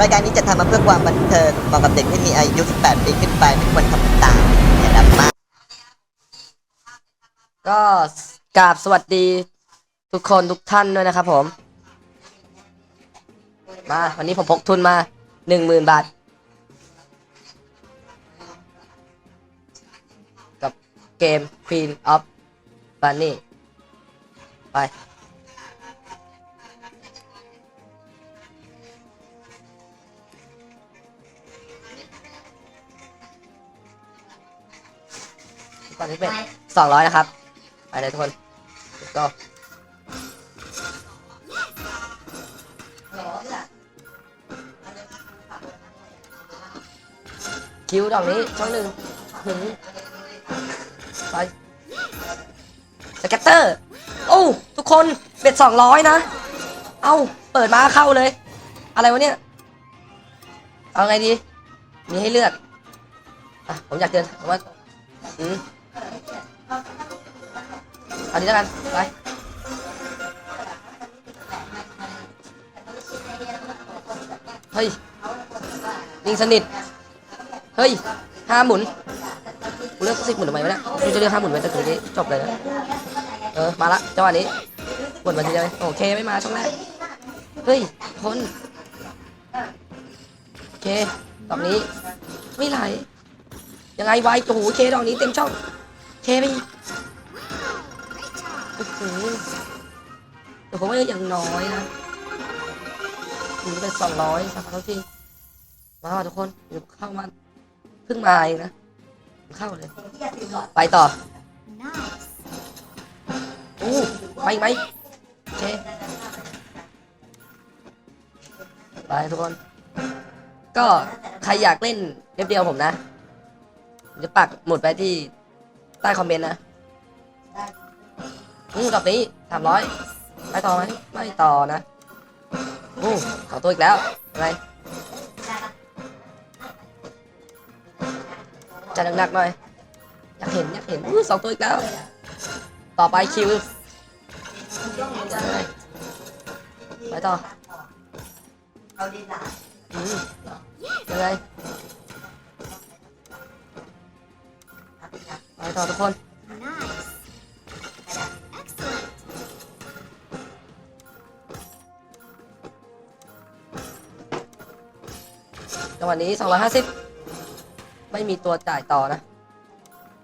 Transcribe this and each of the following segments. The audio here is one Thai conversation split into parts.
รายการนี้จะทำมาเพื่อความบันเทิงเหมาะกับเด็กที่มีอายุ 18 ปีขึ้นไปไม่ควรทำตามอย่าดำมากก็กราบสวัสดีทุกคนทุกท่านด้วยนะครับผม มาวันนี้ผมพกทุนมาหนึ่งหมื่นบาท กับเกม Queen of Bunny ไป ตอนนี้เป็นสองร้อยนะครับ ไปเลยทุกคนก็คิวดอกนี้ช่องหนึ่งถึงไปสเก็ตเตอร์ โอ้ทุกคนเบ็ดสองร้อยนะ เอ้าเปิดมาเข้าเลย อะไรวะเนี่ย เอาไงดี มีให้เลือก อะ ผมอยากเตือนผมว่าอืม อานี้แล้วกัน ไป เฮ้ยยิงสนิท เฮ้ยห้าหมุนกูเลือกสิบหมุนทำไมวะเนี่ยกูจะเลือกห้าหมุนไว้แต่ถึงนี้จบเลยนะ เออ มาละจังหวะนี้หมดมาทีเดียวโอเค ไม่มาช่องแรก เฮ้ยคนโอเคดอกนี้ ไม่ไหลยังไงไวโอ้โหเคดอกนี้เต็มช่อง เคไปอีกโอ้โหแต่ผมว่าอยังน้อยนะถึงเป็นสองร้อยสักเท่าที่มาทุกคนเดี๋ยวเข้ามาเพิ่งมาเองนะเข้าเลย ไปต่อโอ้ไปไหมโอเคไปทุกคน ก็ใครอยากเล่นเว็บเดียวผมนะจะปักหมุดไปที่ ใต้คอมเมนต์นะอืมกับนี้สามร้อยไปต่อไหมไม่ต่อนะโอ้ขอตัวอีกแล้วอะไรจะหนักๆหน่อยอยากเห็นอยากเห็นอู้สองตัวอีกแล้ว ต่อไปคิวไปต่ออืมยังไง ต่อทุกคนจังหวะนี้ 250 ไม่มีตัวจ่ายต่อนะ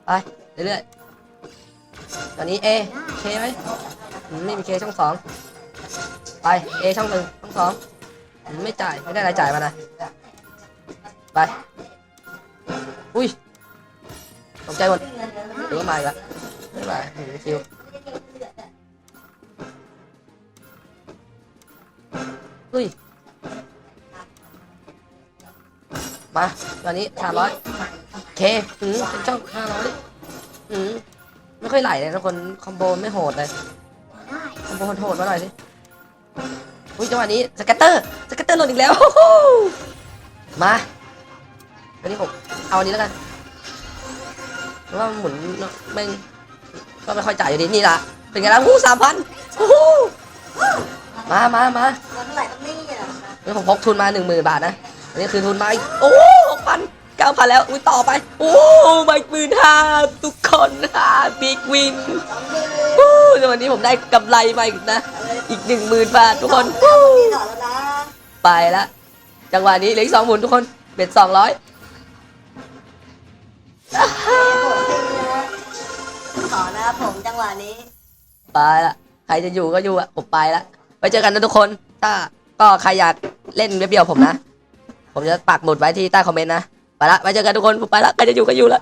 ไป เรื่อยๆตอนนี้ A เคไหมไม่มีเคช่องสองไป A ช่องหนึ่งช่องสองไม่จ่าย ไม่ได้รายจ่ายมานะ ไป อุ้ย ตกใจหมดหรือว่ามาอีกแล้วไม่มาคิวอุ้ยมาตอนนี้สามร้อยเคอืมเป็นช่องห้าร้อยอืมไม่ค่อยไหลเลยทุกคนคอมโบไม่โหดเลยคอมโบโหดมาหน่อยสิอุ้ยจังหวะนี้สเก็ตเตอร์สเก็ตเตอร์หล่นอีกแล้วมาวันนี้ผมเอาอันนี้แล้วกัน เพราะว่าหมุนแม่งก็ไม่ค่อยจ่ายอยู่ดีนี่ละเป็นไงล่ะหูสามพันโอ้มามามาเท่าไหร่ต้องนี่อะนี่ผมพกทุนมาหนึ่งหมื่นบาทนะอันนี้คือทุนมาโอ้หกพันเก้าพันแล้วอุ้ยต่อไป โอ้ใบหมื่นห้าทุกคนห้าบิ๊กวินโอ้วันนี้ผมได้กำไรมาอีกนะ อีกหนึ่งหมื่นบาททุกคนนี่ต่อแล้วนะไปละจังหวะนี้เหลืออีกสองหมุนทุกคน เบ็ดสองร้อย ผมจังหวะนี้ ไปละใครจะอยู่ก็อยู่อะผมไปละไปเจอกันนะทุกคน ถ้าก็ใครอยากเล่นเว็บเดียวผมนะ ผมจะปักหมุดไว้ที่ใต้คอมเมนต์นะ ไปละไปเจอกันทุกคนผมไปละใครจะอยู่ก็อยู่ละ